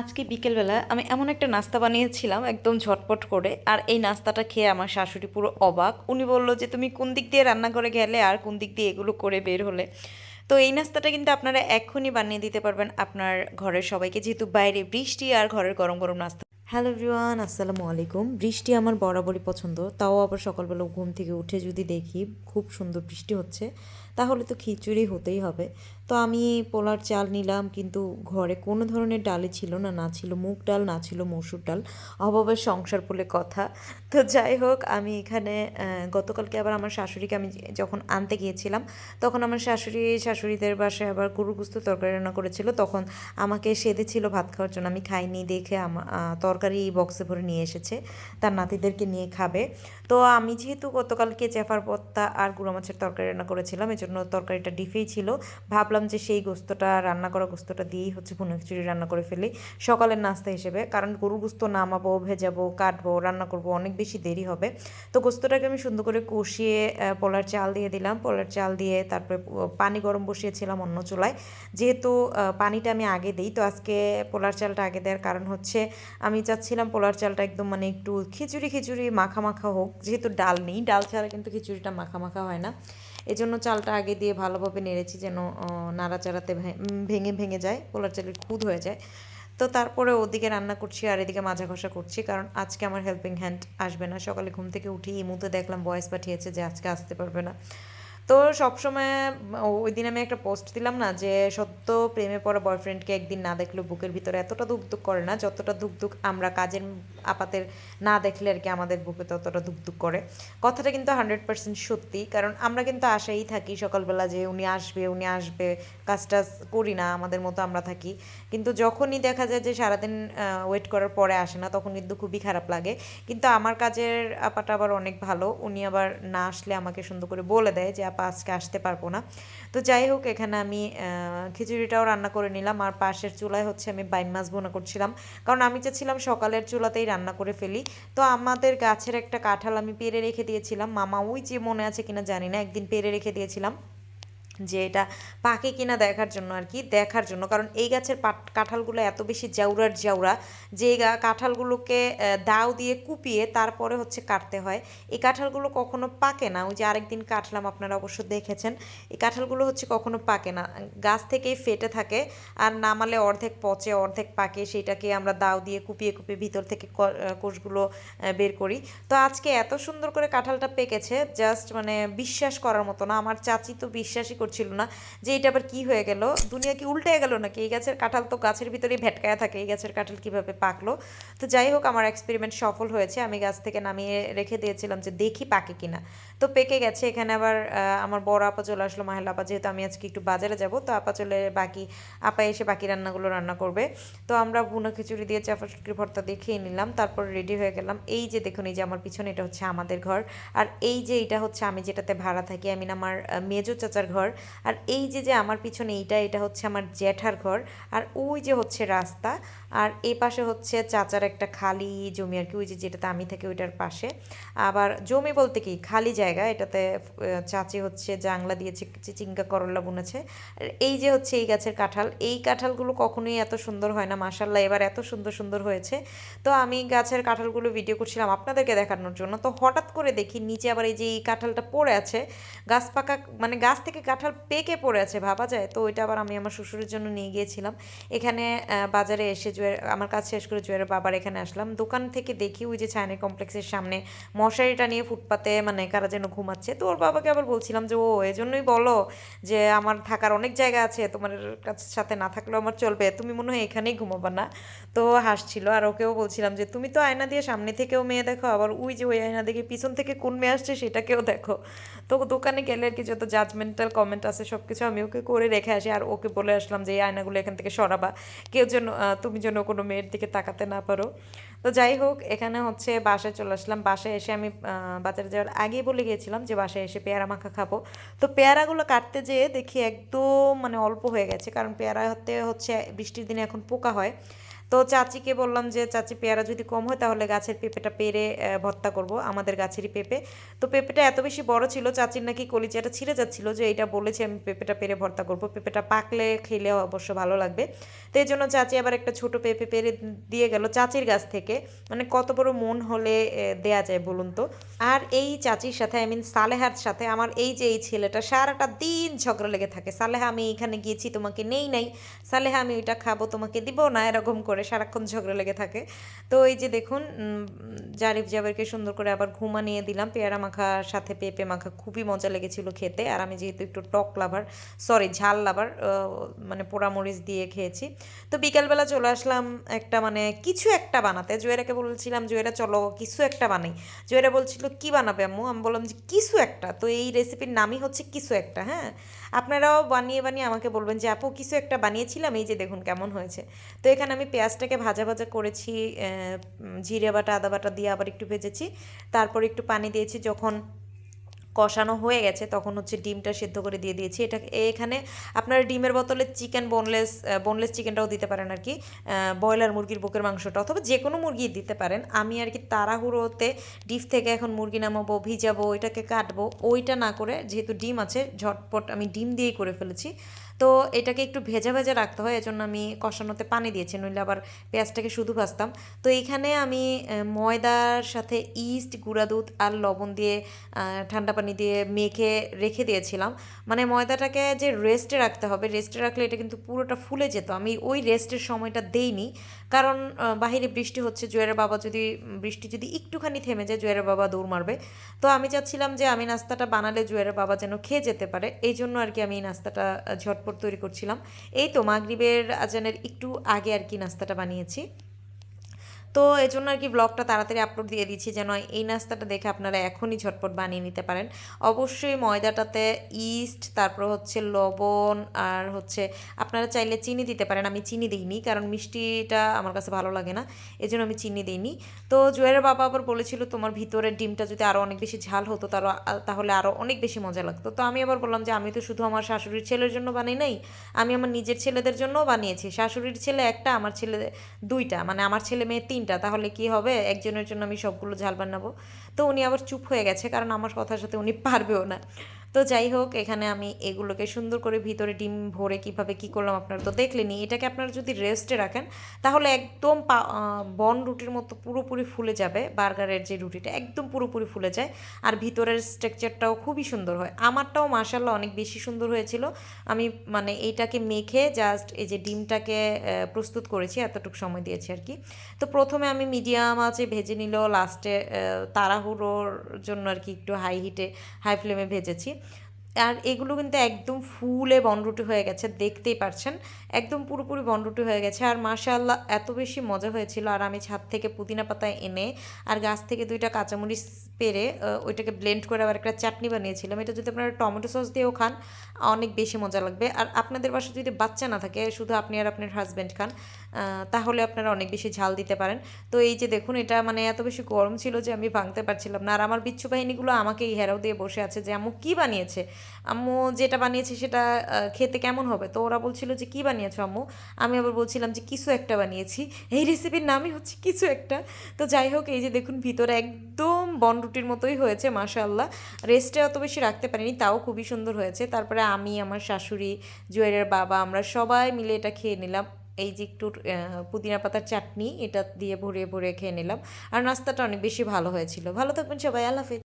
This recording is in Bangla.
আজকে বিকেলবেলা আমি এমন একটা নাস্তা বানিয়েছিলাম একদম ঝটপট করে, আর এই নাস্তাটা খেয়ে আমার শাশুড়ি পুরো অবাক। উনি বলল যে, তুমি কোন দিক দিয়ে রান্না করে গেলে আর কোন দিক দিয়ে এগুলো করে বের হলে? তো এই নাস্তাটা কিন্তু আপনারা এক্ষুনি বানিয়ে দিতে পারবেন আপনার ঘরের সবাইকে, যেহেতু বাইরে বৃষ্টি আর ঘরের গরম গরম নাস্তা। হ্যালো এভরিওয়ান, আসসালামু আলাইকুম। বৃষ্টি আমার বরাবরই পছন্দ, তাও আবার সকালবেলা ঘুম থেকে উঠে যদি দেখি, খুব সুন্দর বৃষ্টি হচ্ছে। তাহলে তো খিচুড়ি হতেই হবে। তো আমি পোলার চাল নিলাম, কিন্তু ঘরে কোনো ধরনের ডালই ছিল না না ছিল মুগ ডাল, না ছিল মসুর ডাল। অভাবের সংসার বলে কথা। তো যাই হোক, আমি এখানে গতকালকে আবার আমার শাশুড়িকে আমি যখন আনতে গিয়েছিলাম, তখন আমার শাশুড়ি, শাশুড়িদের বাসায় আবার গরু গুস্ত তরকারি রান্না করেছিল। তখন আমাকে সেদে ছিল ভাত খাওয়ার জন্য। আমি খাইনি, দেখে আমার তরকারি বক্সে ভরে নিয়ে এসেছে। তার নাতিদেরকে নিয়ে খাবে। তো আমি যেহেতু গতকালকে চেফার পত্তা আর গুঁড়ো মাছের তরকারি রান্না করেছিলাম এজন্য তরকারিটা ডিফেই ছিল। ভাবলাম যে সেই গোস্তটা, রান্না করা গোস্তটা দিয়েই হচ্ছে ভুনো খিচুড়ি রান্না করে ফেলি। সকালের নাস্তা হিসেবে, কারণ গরুর গোস্ত নামাবো, ভেজাবো, কাটবো, রান্না করব অনেক বেশি দেরি হবে। তো গোস্তটাকে আমি সুন্দর করে কষিয়ে পোলার চাল দিয়ে দিলাম। পোলার চাল দিয়ে তারপরে পানি গরম বসিয়েছিলাম অন্য চুলায়। যেহেতু পানিটা আমি আগে দিই, তো আজকে পোলার চালটা আগে দেওয়ার কারণ হচ্ছে আমি চাচ্ছিলাম পোলার চালটা একদম মানে একটু খিচুড়ি খিচুড়ি, মাখা মাখা হোক। যেহেতু ডাল নেই, ডাল ছাড়া কিন্তু খিচুড়িটা মাখা মাখা হয় না। এজন্য চালটা আগে দিয়ে ভালোভাবে নেড়েছি যেন নাড়াচাড়াতে ভেঙে ভেঙে যায়, পোলার চালের খুদ হয়ে যায়। তো তারপরে ওদিকে রান্না করছি আর এদিকে মাজা ঘষা করছি, কারণ আজকে আমার হেল্পিং হ্যান্ড আসবে না। সকালে ঘুম থেকে উঠি ইমুতে দেখলাম বয়স পাঠিয়েছে যে আজকে আসতে পারবে না। তো সবসময় ওই দিন আমি একটা পোস্ট দিলাম না যে, সত্য প্রেমে পড়া বয়ফ্রেন্ডকে একদিন না দেখলেও বুকের ভিতরে এতটা ধুকধুক করে না, যতটা ধুকধুক আমরা কাজের আপাতের না দেখলে আর কি আমাদের বুকে ততটা ধুকধুক করে। কথাটা কিন্তু হান্ড্রেড পার্সেন্ট সত্যি, কারণ আমরা কিন্তু আশাই থাকি সকালবেলা যে, উনি আসবে উনি আসবে কাজ টাজ করি না, আমাদের মতো আমরা থাকি। কিন্তু যখনই দেখা যায় যে, সারাদিন ওয়েট করার পরে আসে না, তখন কিন্তু খুবই খারাপ লাগে। কিন্তু আমার কাজের আপাটা আবার অনেক ভালো, উনি আবার না আসলে আমাকে সুন্দর করে বলে দেয় যে, আপা আজকে আসতে পারব না। তো যাই হোক, এখানে আমি খিচুড়িটাও রান্না করে নিলাম আর পাশের চুলায় হচ্ছে আমি বাইন মাছ বোনা করছিলাম। কারণ আমি চাচ্ছিলাম সকালের চুলাতেই রান্না করে ফেলি। তো আমাদের গাছের একটা কাঁঠাল আমি পেরে রেখে দিয়েছিলাম। মামা, ওই যে মনে আছে কিনা জানি না, একদিন পেরে রেখে দিয়েছিলাম। যে এটা পাকে কিনা দেখার জন্য আর কি, দেখার জন্য। কারণ এই গাছের কাঁঠালগুলো এত বেশি জাউরার জাউরা যে গা- কাঁঠালগুলোকে দাও দিয়ে কুপিয়ে তারপরে হচ্ছে কাটতে হয়। এই কাঁঠালগুলো কখনো পাকে না। ওই যে আরেকদিন কাটলাম, আপনারা অবশ্য দেখেছেন। এই কাঁঠালগুলো হচ্ছে কখনো পাকে না। গাছ থেকেই ফেটে থাকে আর নামালে অর্ধেক পচে, অর্ধেক পাকে, সেটাকে আমরা দাও দিয়ে কুপিয়ে কুপিয়ে ভিতর থেকে কোষগুলো বের করি। তো আজকে এত সুন্দর করে কাঁঠালটা পেকেছে, জাস্ট মানে বিশ্বাস করার মতো না। আমার চাচি তো বিশ্বাসই করছিল না যে এটা আবার কি হয়ে গেল? দুনিয়া কি উল্টে গেল নাকি? এই গাছের কাঁঠাল তো গাছের ভিতরেই ভেটকায়া থাকে, এই গাছের কাঁঠাল কীভাবে পাকলো? তো যাই হোক, আমার এক্সপেরিমেন্ট সফল হয়েছে। আমি গাছ থেকে নামিয়ে রেখে দিয়েছিলাম যে দেখি পাকে কিনা। তো পেকে গেছে, এখানে আবার আমার বড় আপা চলে আসলো, মাহেলা আপা। যেহেতু আমি আজকে একটু বাজারে যাব, তো আপা চলে, বাকি, আপা এসে বাকি রান্নাগুলো রান্না করবে। তো আমরা বুনো খিচুড়ি দিয়ে চাপা শুটকির ভর্তা দিয়ে খেয়ে নিলাম, তারপর রেডি হয়ে গেলাম। এই যে দেখুন, এই যে আমার পিছনে এটা হচ্ছে আমাদের ঘর। আর এই যে এটা হচ্ছে আমি যেটাতে ভাড়া থাকি, আমি আমার মেজো চাচার ঘর। আর এই যে যে আমার পিছনে এইটা, এটা হচ্ছে আমার জ্যাঠার ঘর, আর ওই যে হচ্ছে রাস্তা, আর এই পাশে হচ্ছে চাচার একটা খালি জমি আর কি, ওই যে যেটাতে আমি থাকি ওইটার পাশে। আবার জমি বলতে কি, খালি জায়গা, এটাতে চাচি হচ্ছে জাংলা দিয়েছে, চিচিঙ্গা করল্লা বুনেছে। এই যে হচ্ছে এই গাছের কাঁঠাল, এই কাঁঠালগুলো কখনোই এত সুন্দর হয় না মাসাল্লাহ এবার এত সুন্দর সুন্দর হয়েছে। তো আমি গাছের কাঁঠালগুলো ভিডিও করছিলাম আপনাদেরকে দেখানোর জন্য, তো হঠাৎ করে দেখি নিচে আবার এই যে এই কাঁঠালটা পড়ে আছে, গাছ পাকা মানে গাছ থেকে কাঁঠাল পেকে পড়ে আছে ভাবা যায়? তো ওইটা আবার আমি আমার শ্বশুরের জন্য নিয়ে গিয়েছিলাম। এখানে বাজারে এসে জুয়ের, আমার কাজ শেষ করে জুয়ের বাবার এখানে আসলাম। দোকান থেকে দেখি ওই যে ছায়নি কমপ্লেক্সের সামনে মশারিটা নিয়ে ফুটপাতে মানে কারা যেন ঘুমাচ্ছে। তো ওর বাবাকে আবার বলছিলাম যে, ও, এজন্যই বলো যে, আমার থাকার অনেক জায়গা আছে, তোমার কাছে, সাথে না থাকলেও আমার চলবে। তুমি মনে হয় এখানেই ঘুমাবা না? তো হাসছিল। আর ওকেও বলছিলাম যে, তুমি তো আয়না দিয়ে সামনে থেকেও মেয়ে দেখো, আবার ওই যে ওই আয়না দেখে পিছন থেকে কোন মেয়ে আসছে সেটাকেও দেখো। তো দোকানে গেলে আর কি যত জাজমেন্টাল কমেন্ট আছে সব কিছু আমি ওকে করে রেখে আসি আর ওকে বলে আসলাম যে, এই আয়নাগুলো এখান থেকে সরাবা। কেউ যেন তুমি যেন কোনো মেয়ের দিকে তাকাতে না পারো। তো যাই হোক, এখানে হচ্ছে বাসায় চলে আসলাম। বাসায় এসে আমি বাজারে যাওয়ার আগেই বলে গিয়েছিলাম যে, বাসায় এসে পেয়ারা মাখা খাব। তো পেয়ারাগুলো কাটতে যেয়ে দেখি একদম মানে অল্প হয়ে গেছে, কারণ পেয়ারা হতে হচ্ছে বৃষ্টির দিনে এখন পোকা হয়। তো চাচিকে বললাম যে, চাচি, পেয়ারা যদি কম হয় তাহলে গাছের পেঁপেটা পেরে ভর্তা করব, আমাদের গাছেরই পেঁপে। তো পেঁপেটা এত বেশি বড় ছিল, চাচির নাকি কলিজাটা ছিঁড়ে যাচ্ছিল যে এটা বলেছে আমি পেঁপেটা পেরে ভর্তা করব। পেঁপেটা পাকলে খেলে অবশ্য ভালো লাগবে। তো এই জন্য চাচি আবার একটা ছোট পেঁপে পেরে দিয়ে গেল চাচির গাছ থেকে। মানে কত বড় মন হলে দেয়া যায় বলুন তো? আর এই চাচির সাথে আই মিন সালেহার সাথে আমার এই যে, এই ছেলেটা সারাটা দিন ঝগড়া লেগে থাকে। সালেহা, আমি এখানে গিয়েছি, তোমাকে নেই নাই। সালেহা, আমি ওইটা খাব, তোমাকে দিব না, এরকম করে। সারাক্ষণ ঝগড়া লেগে থাকে। তো এই যে দেখুন জারিফ জাবেরকে সুন্দর করে আবার ঘুমা নিয়ে দিলাম। পেয়ারা মাখার সাথে পেঁপে মাখা খুবই মজা লেগেছিল খেতে। আর আমি যেহেতু একটু টক লাভার সরি ঝাল লাভার মানে পোড়ামরিচ দিয়ে খেয়েছি। তো বিকালবেলা চলে আসলাম একটা মানে কিছু একটা বানাতে। জুয়েরাকে বলছিলাম, জুয়েরা, চলো কিছু একটা বানাই। জুয়েরা বলছিল, কি বানাবে আম্মু? আমি বললাম যে, কিছু একটা। তো এই রেসিপির নামই হচ্ছে কিছু একটা হ্যাঁ? আপনারাও বানিয়ে বানিয়ে আমাকে বলবেন যে, আপু, কিছু একটা বানিয়েছিলাম? এই যে দেখুন কেমন হয়েছে। তো এখানে আমি পেঁয়াজটাকে ভাজা ভাজা করেছি জিরে বাটা, আদা বাটা দিয়ে আবার একটু ভেজেছি। তারপর একটু পানি দিয়েছি, যখন কষানো হয়ে গেছে তখন হচ্ছে ডিমটা সেদ্ধ করে দিয়ে দিয়েছি। এটা এখানে আপনারা ডিমের বোতলে চিকেন বোনলেস বোনলেস চিকেনটাও দিতে পারেন আর কি ব্রয়লার মুরগির বুকের মাংসটা অথবা যে কোনো মুরগি দিতে পারেন। আমি আর কি তাড়াহুড়োতে ডিপ থেকে এখন মুরগি নামাবো, ভিজাবো ওইটাকে কাটবো, ওইটা না করে যেহেতু ডিম আছে, ঝটপট আমি ডিম দিয়েই করে ফেলেছি। তো এটাকে একটু ভেজা ভেজা রাখতে হয়, এজন্য আমি কষানোতে পানি দিয়েছি, নইলে আবার পেঁয়াজটাকে শুধু ভাজতাম। তো এইখানে আমি ময়দার সাথে ইস্ট, গুঁড়া দুধ আর লবণ দিয়ে ঠান্ডা পানি দিয়ে মেখে রেখে দিয়েছিলাম। মানে ময়দাটাকে যে রেস্টে রাখতে হবে রেস্টে রাখলে এটা কিন্তু পুরোটা ফুলে যেত। আমি ওই রেস্টের সময়টা দেইনি। কারণ বাহিরে বৃষ্টি হচ্ছে জুয়ের বাবা যদি বৃষ্টি যদি একটুখানি থেমে যায় জুয়ের বাবা দৌড় মারবে। তো আমি চাচ্ছিলাম যে আমি নাস্তাটা বানালে জুয়ের বাবা যেন খেয়ে যেতে পারে। এই জন্য আর কি আমি নাস্তাটা ঝটপট তৈরি করছিলাম। এই তো মাগরিবের আজানের একটু আগে আর কি নাস্তাটা বানিয়েছি। তো এই জন্য আর কি ব্লগটা তাড়াতাড়ি আপলোড দিয়ে দিচ্ছি যেন এই নাস্তাটা দেখে আপনারা এখনই ঝটপট বানিয়ে নিতে পারেন। অবশ্যই ময়দাটাতে ইস্ট তারপর হচ্ছে লবণ আর হচ্ছে আপনারা চাইলে চিনি দিতে পারেন। আমি চিনি দিইনি কারণ মিষ্টিটা আমার কাছে ভালো লাগে না এই জন্য আমি চিনি দিইনি। তো জুয়ের বাবা আবার বলেছিল, তোমার ভিতরের ডিমটা যদি আরও অনেক বেশি ঝাল হতো তার তাহলে আরও অনেক বেশি মজা লাগতো। তো আমি আবার বললাম যে, আমি তো শুধু আমার শাশুড়ির ছেলের জন্য বানাই নাই, আমি আমার নিজের ছেলেদের জন্যও বানিয়েছি। শাশুড়ির ছেলে একটা, আমার ছেলে দুইটা মানে আমার ছেলে মেয়ে তিনটা, তাহলে কি হবে? একজনের জন্য আমি সবগুলো ঝাল বানাবো। তো উনি আবার চুপ হয়ে গেছে, কারণ আমার কথার সাথে উনি পারবেও না। তো যাই হোক, এখানে আমি এগুলোকে সুন্দর করে ভিতরে ডিম ভরে কীভাবে কি করলাম আপনারা তো দেখলেনি এটাকে আপনারা যদি রেস্টে রাখেন, তাহলে একদম বন রুটির মতো পুরোপুরি ফুলে যাবে, বার্গারের যে রুটিটা একদম পুরোপুরি ফুলে যায়। আর ভিতরের স্ট্রাকচারটাও খুবই সুন্দর হয়। আমারটাও মার্শাল্লাহ অনেক বেশি সুন্দর হয়েছিল। আমি মানে এইটাকে মেখে জাস্ট এই যে ডিমটাকে প্রস্তুত করেছি, এতটুকু সময় দিয়েছি আর কি। তো প্রথমে আমি মিডিয়াম আছে ভেজে নিল লাস্টে তাড়াহুড়োর জন্য আর কি একটু হাই হিটে হাই ফ্লেমে ভেজেছি। আর এগুলো কিন্তু একদম ফুলে বনরুটি হয়ে গেছে, দেখতেই পারছেন। একদম পুরোপুরি বনরুটি হয়ে গেছে। আর মাশাআল্লাহ, এত বেশি মজা হয়েছিল। আর আমি ছাদ থেকে পুদিনা পাতা এনে আর গাছ থেকে দুইটা কাঁচামরিচ পেরে ওইটাকে ব্লেন্ড করে আবার একটা চাটনি বানিয়েছিলাম। এটা যদি আপনারা টমেটো সস দিয়েও খান, অনেক বেশি মজা লাগবে। আর আপনাদের বাসায় যদি বাচ্চা না থাকে, শুধু আপনি আর আপনার হাজব্যান্ড খান তাহলে আপনারা অনেক বেশি ঝাল দিতে পারেন। তো এই যে দেখুন, এটা মানে এত বেশি গরম ছিল যে আমি ভাঙতে পারছিলাম না। আর আমার বিচ্ছু বাহিনীগুলো আমাকে এই হেরাও দিয়ে বসে আছে যে, আম্মু, কী বানিয়েছে? আম্মু যেটা বানিয়েছে সেটা খেতে কেমন হবে? তো ওরা বলছিল যে, কী বানিয়েছো আম্মু? আমি আবার বলছিলাম যে, কিছু একটা বানিয়েছি। এই রেসিপির নামই হচ্ছে কিছু একটা। তো যাই হোক, এই যে দেখুন, ভিতরে একদম বনরুটির মতোই হয়েছে, মাশাআল্লাহ। রেস্টে অত বেশি রাখতে পারিনি, তাও খুবই সুন্দর হয়েছে। তারপরে আমি, আমার শাশুড়ি, জুয়েলের বাবা, আমরা সবাই মিলে এটা খেয়ে নিলাম। এই যে একটু পুদিনা পাতার চাটনি, এটা দিয়ে ভরিয়ে ভরিয়ে খেয়ে নিলাম। আর নাস্তাটা অনেক বেশি ভালো হয়েছিল। ভালো থাকবেন সবাই, আল্লাহ